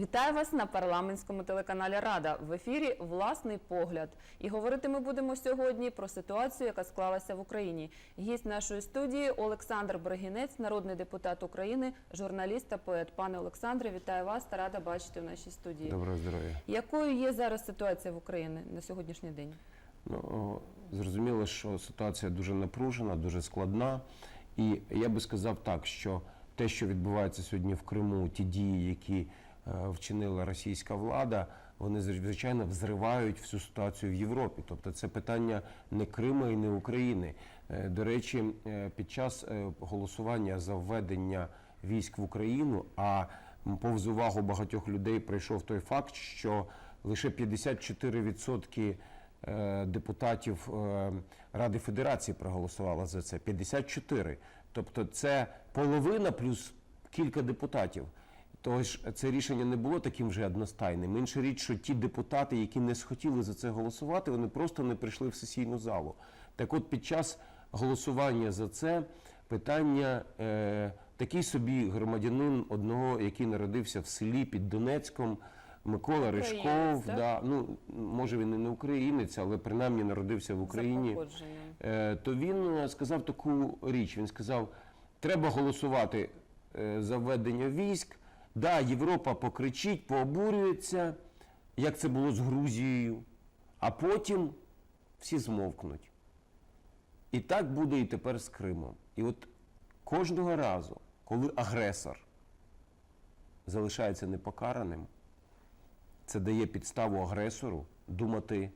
Вітаю вас на парламентському телеканалі Рада. В ефірі власний погляд. І говорити ми будемо сьогодні про ситуацію, яка склалася в Україні. Гість нашої студії Олександр Бригінець, народний депутат України, журналіст та поет. Пане Олександре, вітаю вас та рада бачити в нашій студії. Доброго здоров'я. Якою є зараз ситуація в Україні на сьогоднішній день? Ну зрозуміло, що ситуація дуже напружена, дуже складна. І я би сказав так, що те, що відбувається сьогодні в Криму, ті дії, які вчинила російська влада, вони звичайно взривають всю ситуацію в Європі. Тобто це питання не Криму і не України. Е, До речі, е, під час е, голосування за введення військ в Україну, а повз увагу багатьох людей прийшов той факт, що лише 54% е, депутатів е, Ради Федерації проголосувало за це. 54. Тобто це половина плюс кілька депутатів. Тож це рішення не було таким вже одностайним. Інша річ, що ті депутати, які не схотіли за це голосувати, вони просто не прийшли в сесійну залу. Так от під час голосування за це питання е, такий собі громадянин одного, який народився в селі під Донецьком, Микола Ришков, да, ну може він і не українець, але принаймні народився в Україні. Е, то він е, сказав таку річ. Він сказав: треба голосувати е, за введення військ. Да, Європа покричить, пообурюється, як це було з Грузією, а потім всі змовкнуть. І так буде і тепер з Кримом. І от кожного разу, коли агресор залишається непокараним, це дає підставу агресору думати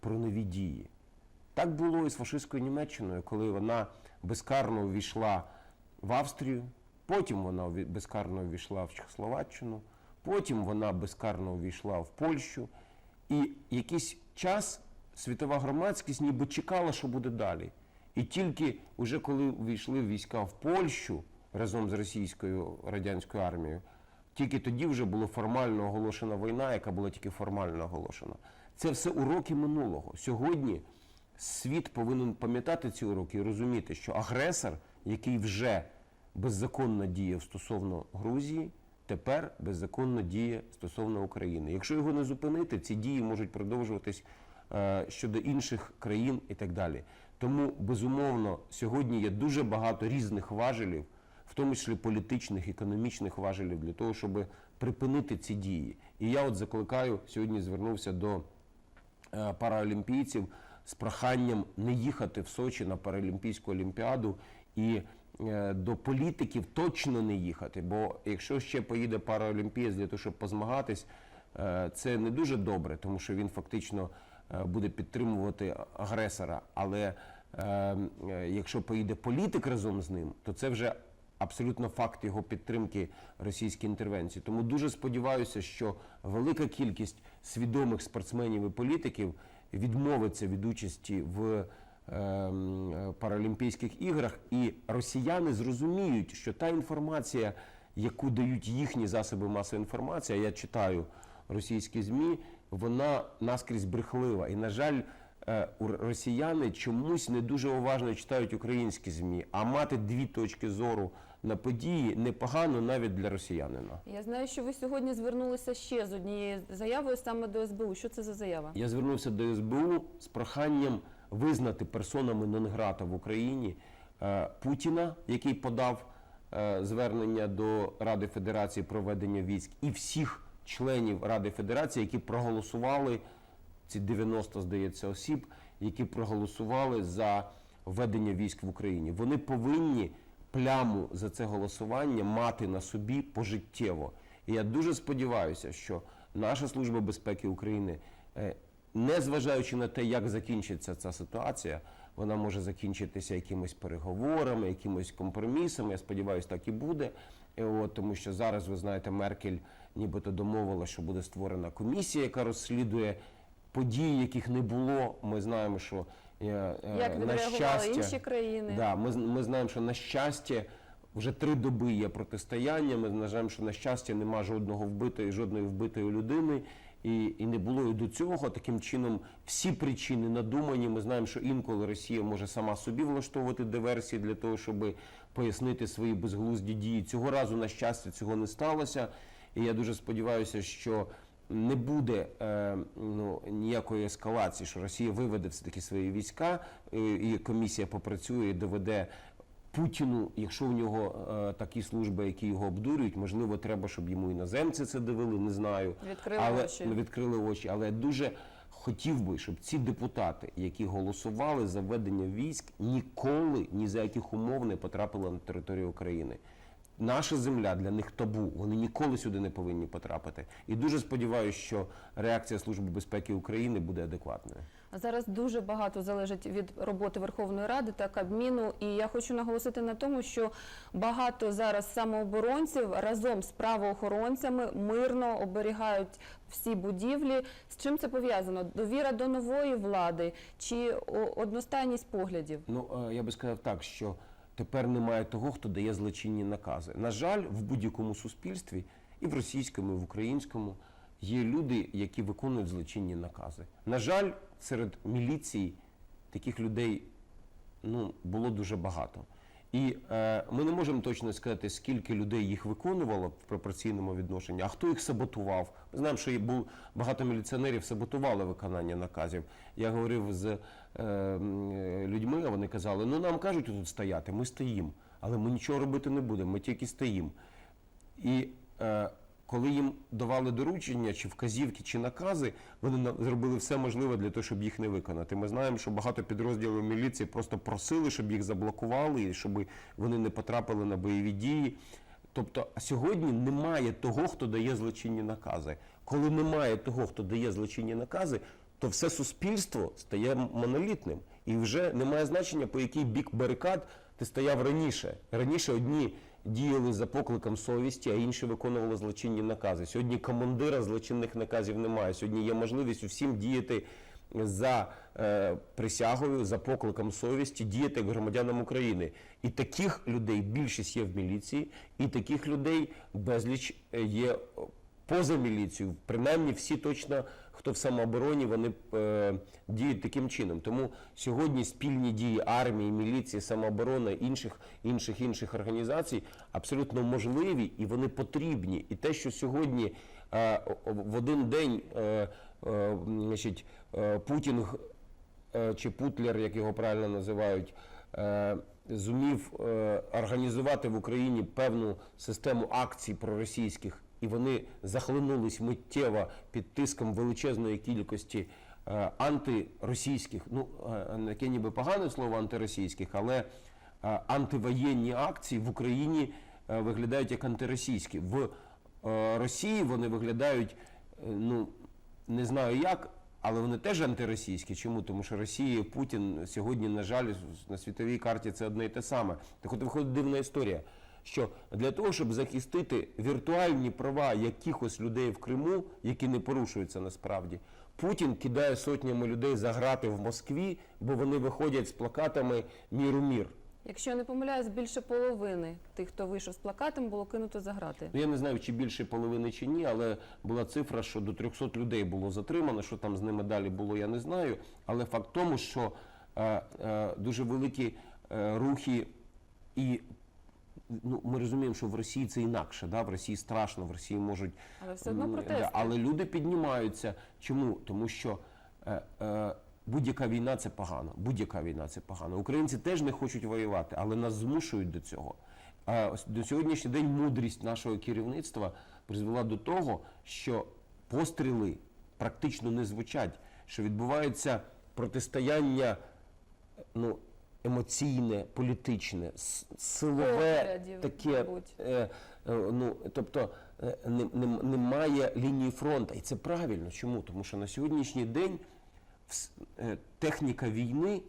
про нові дії. Так було і з фашистською Німеччиною, коли вона безкарно увійшла в Австрію, потім вона безкарно увійшла в Чехословаччину, потім вона безкарно увійшла в Польщу. І якийсь час світова громадськість ніби чекала, що буде далі. І тільки вже коли увійшли війська в Польщу разом з російською радянською армією, тільки тоді вже була формально оголошена війна, яка була тільки формально оголошена. Це все уроки минулого. Сьогодні світ повинен пам'ятати ці уроки і розуміти, що агресор, який вже беззаконно діяв стосовно Грузії, тепер беззаконно діє стосовно України. Якщо його не зупинити, ці дії можуть продовжуватись е, щодо інших країн і так далі. Тому безумовно сьогодні є дуже багато різних важелів, в тому числі політичних, економічних важелів для того, щоб припинити ці дії. І я от закликаю сьогодні звернувся до е, параолімпійців з проханням не їхати в Сочі на Паралімпійську олімпіаду і до політиків точно не їхати. Бо якщо ще поїде параолімпієць для того, щоб позмагатись, е, це не дуже добре, тому що він фактично е, буде підтримувати агресора. Але е, е, якщо поїде політик разом з ним, то це вже абсолютно факт його підтримки російській інтервенції. Тому дуже сподіваюся, що велика кількість свідомих спортсменів і політиків відмовиться від участі в е, Паралімпійських іграх, і росіяни зрозуміють, що та інформація, яку дають їхні засоби масової інформації, а я читаю російські змі, вона наскрізь брехлива. І, на жаль, е, росіяни чомусь не дуже уважно читають українські змі, а мати дві точки зору на події непогано навіть для росіянина. Я знаю, що ви сьогодні звернулися ще з однією заявою саме до СБУ. Що це за заява? Я звернувся до СБУ з проханням визнати персонами Нонграта в Україні е, Путіна, який подав е, звернення до Ради Федерації про ведення військ, і всіх членів Ради Федерації, які проголосували ці 90, здається, осіб, які проголосували за введення військ в Україні. Вони повинні пляму за це голосування мати на собі пожиттєво. І я дуже сподіваюся, що наша служба безпеки України, е, не зважаючи на те, як закінчиться ця ситуація, вона може закінчитися якимись переговорами, якимось компромісами. Я сподіваюся, так і буде. Е, От, тому що зараз ви знаєте, Меркель нібито домовила, що буде створена комісія, яка розслідує події, яких не було. Ми знаємо, що е, е, Як на щастя, інші країни? Да, ми, ми знаємо, що на щастя вже три доби є протистояння. Ми знаємо, що на щастя нема жодного вбитої, жодної вбитої людини. І, і не було і до цього. Таким чином, всі причини надумані. Ми знаємо, що інколи Росія може сама собі влаштовувати диверсії для того, щоб пояснити свої безглузді дії. Цього разу, на щастя, цього не сталося. І я дуже сподіваюся, що не буде е, ну, ніякої ескалації, що Росія виведе все таки свої війська, е, і комісія попрацює і доведе. Путіну, якщо в нього е, такі служби, які його обдурюють, можливо, треба, щоб йому іноземці це дивили, не знаю. Відкрили але очі. відкрили очі. Але я дуже хотів би, щоб ці депутати, які голосували за введення військ, ніколи ні за яких умов не потрапили на територію України. Наша земля для них табу. Вони ніколи сюди не повинні потрапити. І дуже сподіваюся, що реакція Служби безпеки України буде адекватною. Зараз дуже багато залежить від роботи Верховної Ради та Кабміну. І я хочу наголосити на тому, що багато зараз самооборонців разом з правоохоронцями мирно оберігають всі будівлі. З чим це пов'язано? Довіра до нової влади чи одностайність поглядів? Ну е, я би сказав так, що тепер немає того, хто дає злочинні накази. На жаль, в будь-якому суспільстві, і в російському, і в українському, є люди, які виконують злочинні накази. На жаль, серед міліції таких людей ну, було дуже багато. І е, ми не можемо точно сказати, скільки людей їх виконувало в пропорційному відношенні, а хто їх саботував. Ми знаємо, що був, багато міліціонерів саботували виконання наказів. Я говорив з е, людьми, а вони казали, ну нам кажуть тут стояти, ми стоїмо, але ми нічого робити не будемо, ми тільки стоїмо. І е, коли їм давали доручення, чи вказівки, чи накази, вони зробили все можливе для того, щоб їх не виконати. Ми знаємо, що багато підрозділів міліції просто просили, щоб їх заблокували, щоб вони не потрапили на бойові дії. Тобто сьогодні немає того, хто дає злочинні накази. Коли немає того, хто дає злочинні накази, то все суспільство стає монолітним. І вже немає значення, по який бік барикад ти стояв раніше. Раніше одні діяли за покликом совісті, а інші виконували злочинні накази. Сьогодні командира злочинних наказів немає. Сьогодні є можливість усім діяти за е, присягою, за покликом совісті, діяти як громадянам України. І таких людей більшість є в міліції, і таких людей безліч е, є поза міліцією. Принаймні всі точно, хто в самообороні, вони е, діють таким чином. Тому сьогодні спільні дії армії, міліції, самооборони, інших інших інших організацій абсолютно можливі і вони потрібні. І те, що сьогодні е, в один день е, е, значить, е, Путін е, чи Путлер, як його правильно називають, е, зумів е, організувати в Україні певну систему акцій проросійських, і вони захлинулись миттєво під тиском величезної кількості е, антиросійських, ну е, яке ніби погане слово антиросійських, але е, антивоєнні акції в Україні виглядають як антиросійські. В Росії вони виглядають, ну не знаю як, але вони теж антиросійські. Чому? Тому що Росія Путін сьогодні, на жаль, на світовій карті це одне і те саме. Так от виходить дивна історія. Що для того, щоб захистити віртуальні права якихось людей в Криму, які не порушуються насправді, Путін кидає сотнями людей за грати в Москві, бо вони виходять з плакатами Мір у мір. Якщо я не помиляюсь, більше половини тих, хто вийшов з плакатом, було кинуто за грати. Ну, я не знаю, чи більше половини чи ні, але була цифра, що до 300 людей було затримано. Що там з ними далі було, я не знаю. Але факт тому, що е, е, дуже великі е, рухи і. Ну, ми розуміємо, що в Росії це інакше, да? в Росії страшно, в Росії можуть. Але все одно протести. да, але люди піднімаються. Чому? Тому що е, е, будь-яка війна це погано. Будь-яка війна це погано. Українці теж не хочуть воювати, але нас змушують до цього. А ось до сьогоднішній день мудрість нашого керівництва призвела до того, що постріли практично не звучать, що відбувається протистояння ну, емоційне, політичне, силове Поглядів, таке. мабуть. Е, е, ну, тобто е, не- не- немає лінії фронту. І це правильно. Чому? Тому що на сьогоднішній день вс- е, техніка війни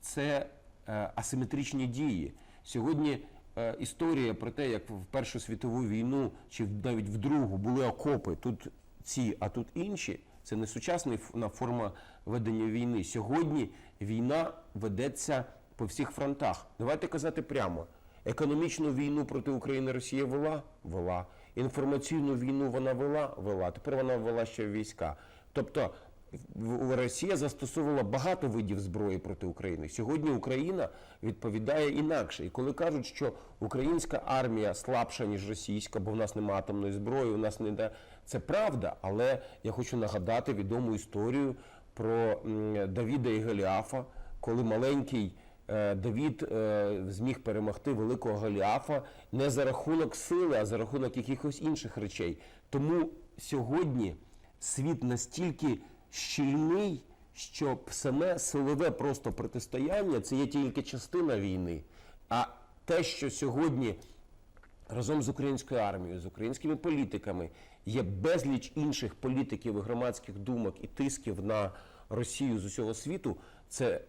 це е, асиметричні дії. Сьогодні е, історія про те, як в Першу світову війну чи в- навіть в Другу були окопи, тут ці, а тут інші. Це не сучасна форма ведення війни. Сьогодні війна ведеться по всіх фронтах. Давайте казати прямо. Економічну війну проти України Росія вела? Вела. Інформаційну війну вона вела? Вела. Тепер вона вела ще війська. Тобто Росія застосовувала багато видів зброї проти України. Сьогодні Україна відповідає інакше. І коли кажуть, що українська армія слабша ніж російська, бо в нас немає атомної зброї, у нас не йде. Це правда, але я хочу нагадати відому історію про Давіда і Голіафа, коли маленький е, Давід е, зміг перемогти великого Голіафа не за рахунок сили, а за рахунок якихось інших речей. Тому сьогодні світ настільки щільний, що саме силове просто протистояння це є тільки частина війни. А те, що сьогодні разом з українською армією, з українськими політиками є безліч інших політиків і громадських думок і тисків на Росію з усього світу, це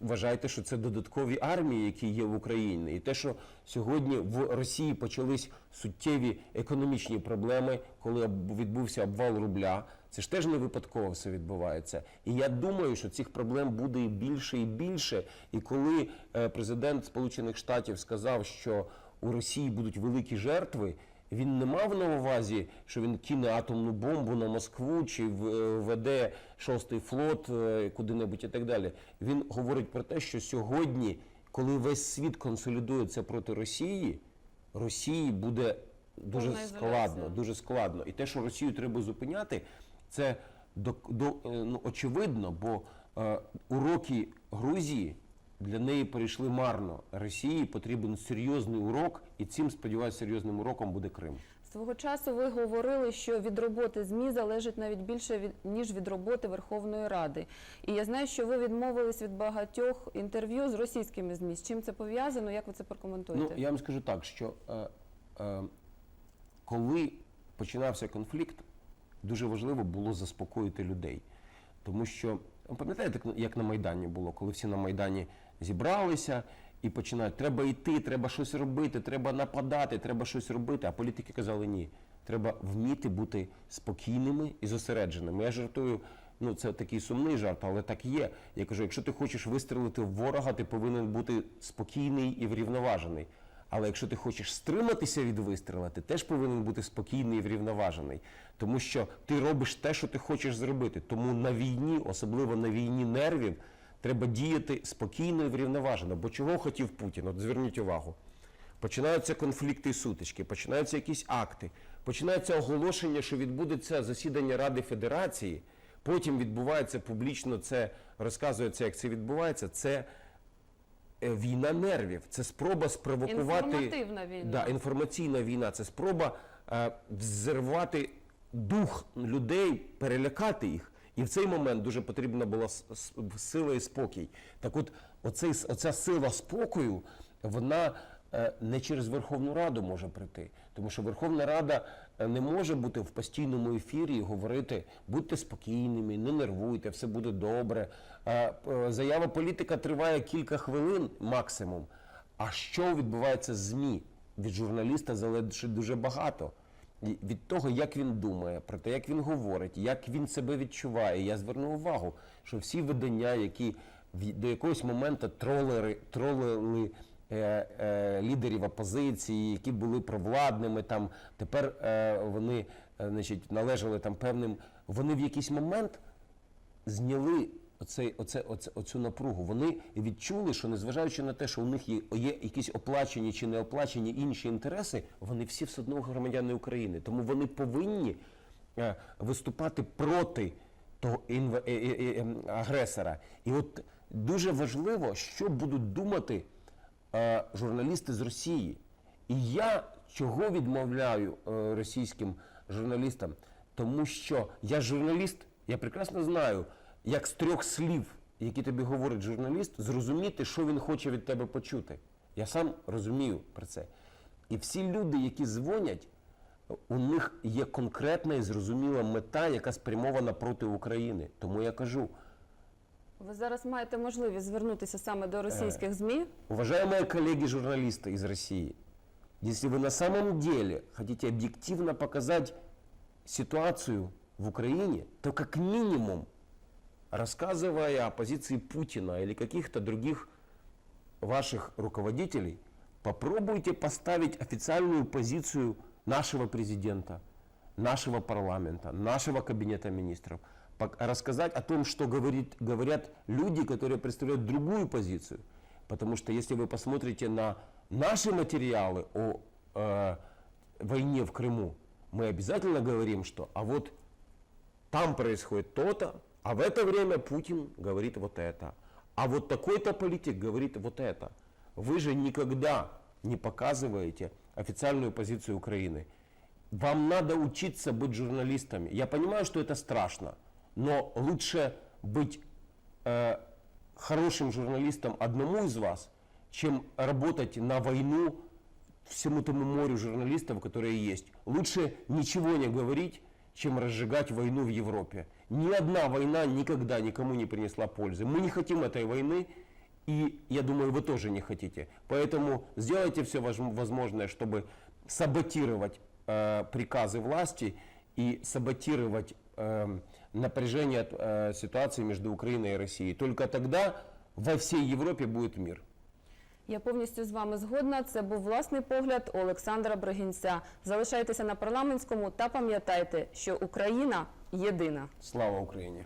вважайте, що це додаткові армії, які є в Україні, і те, що сьогодні в Росії почались суттєві економічні проблеми, коли відбувся обвал рубля. Це ж теж не випадково все відбувається. І я думаю, що цих проблем буде і більше і більше. І коли е, президент Сполучених Штатів сказав, що у Росії будуть великі жертви, він не мав на увазі, що він кине атомну бомбу на Москву чи е, веде шостий флот е, куди-небудь і так далі. Він говорить про те, що сьогодні, коли весь світ консолідується проти Росії, Росії буде дуже Повна складно, дуже складно. І те, що Росію треба зупиняти, це до, до, е, ну, очевидно, бо е, уроки Грузії для неї перейшли марно. Росії потрібен серйозний урок, і цим, сподіваюся, серйозним уроком буде Крим. Свого часу ви говорили, що від роботи ЗМІ залежить навіть більше від ніж від роботи Верховної Ради. І я знаю, що ви відмовились від багатьох інтерв'ю з російськими ЗМІ. З чим це пов'язано? Як ви це прокоментуєте? Ну, я вам скажу так, що е, е, коли починався конфлікт, дуже важливо було заспокоїти людей. Тому що, пам'ятаєте, як- як на Майдані було, коли всі на Майдані зібралися і починають, треба йти, треба щось робити, треба нападати, треба щось робити. А політики казали ні. Треба вміти бути спокійними і зосередженими. Я жартую, ну це такий сумний жарт, але так є. Я кажу, якщо ти хочеш вистрелити в ворога, ти повинен бути спокійний і врівноважений. Але якщо ти хочеш стриматися від вистріла, ти теж повинен бути спокійний і врівноважений. Тому що ти робиш те, що ти хочеш зробити. Тому на війні, особливо на війні нервів, треба діяти спокійно і врівноважено. Бо чого хотів Путін? От зверніть увагу. Починаються конфлікти і сутички, починаються якісь акти, починається оголошення, що відбудеться засідання Ради Федерації. Потім відбувається публічно це, розказується, як це відбувається. Це е, війна нервів, це спроба спровокувати Інформативна війна. Да, інформаційна війна. Це спроба е, взірвати дух людей, перелякати їх. І в цей момент дуже потрібна була сила і спокій. Так от, оцей, оця сила спокою, вона е, не через Верховну Раду може прийти. Тому що Верховна Рада е, не може бути в постійному ефірі і говорити будьте спокійними, не нервуйте, все буде добре. Е, Заява політика триває кілька хвилин максимум. А що відбувається з ЗМІ? Від журналіста залежить дуже багато. Від того, як він думає, про те, як він говорить, як він себе відчуває. Я звернув увагу, що всі видання, які до якогось моменту тролери, тролили е, е, лідерів опозиції, які були провладними, там тепер е, вони е, значить, належали там певним. Вони в якийсь момент зняли оцей, оце, оце, оцю напругу. Вони відчули, що незважаючи на те, що у них є, є якісь оплачені чи не оплачені інші інтереси, вони всі все одно громадяни України. Тому вони повинні е, виступати проти того інв... е, е, е, ем, агресора. І от дуже важливо, що будуть думати е, журналісти з Росії. І я чого відмовляю е, російським журналістам? Тому що я журналіст, я прекрасно знаю, як з трьох слів, які тобі говорить журналіст, зрозуміти, що він хоче від тебе почути. Я сам розумію про це. І всі люди, які дзвонять, у них є конкретна і зрозуміла мета, яка спрямована проти України. Тому я кажу, Ви зараз маєте можливість звернутися саме до російських ЗМІ. Уважаемые коллеги-журналисты из России, если вы на самом деле хотите объективно показать ситуацию в Украине, то как минимум, Рассказывая о позиции Путина или каких-то других ваших руководителей, попробуйте поставить официальную позицию нашего президента, нашего парламента, нашего кабинета министров. рассказать о том, что говорит, говорят люди, которые представляют другую позицию. Потому что если вы посмотрите на наши материалы о э, войне в Крыму, мы обязательно говорим, что а вот там происходит то-то, а в это время Путин говорит вот это. А вот такой-то политик говорит вот это. Вы же никогда не показываете официальную позицию Украины. Вам надо учиться быть журналистами. Я понимаю, что это страшно, но лучше быть э, хорошим журналистом одному из вас, чем работать на войну всему тому морю журналистов, которые есть. Лучше ничего не говорить, чем разжигать войну в Европе. Ни одна война никогда никому не принесла пользы. Мы не хотим этой войны, и я думаю, вы тоже не хотите. Поэтому сделайте все вож- возможное, чтобы саботировать э, приказы власти и саботировать э, напряжение э, ситуации между Украиной и Россией. Только тогда во всей Европе будет мир. Я повністю з вами згодна. Це був власний погляд Олександра Бригінця. Залишайтеся на парламентському та пам'ятайте, що Україна єдина. Слава Украине!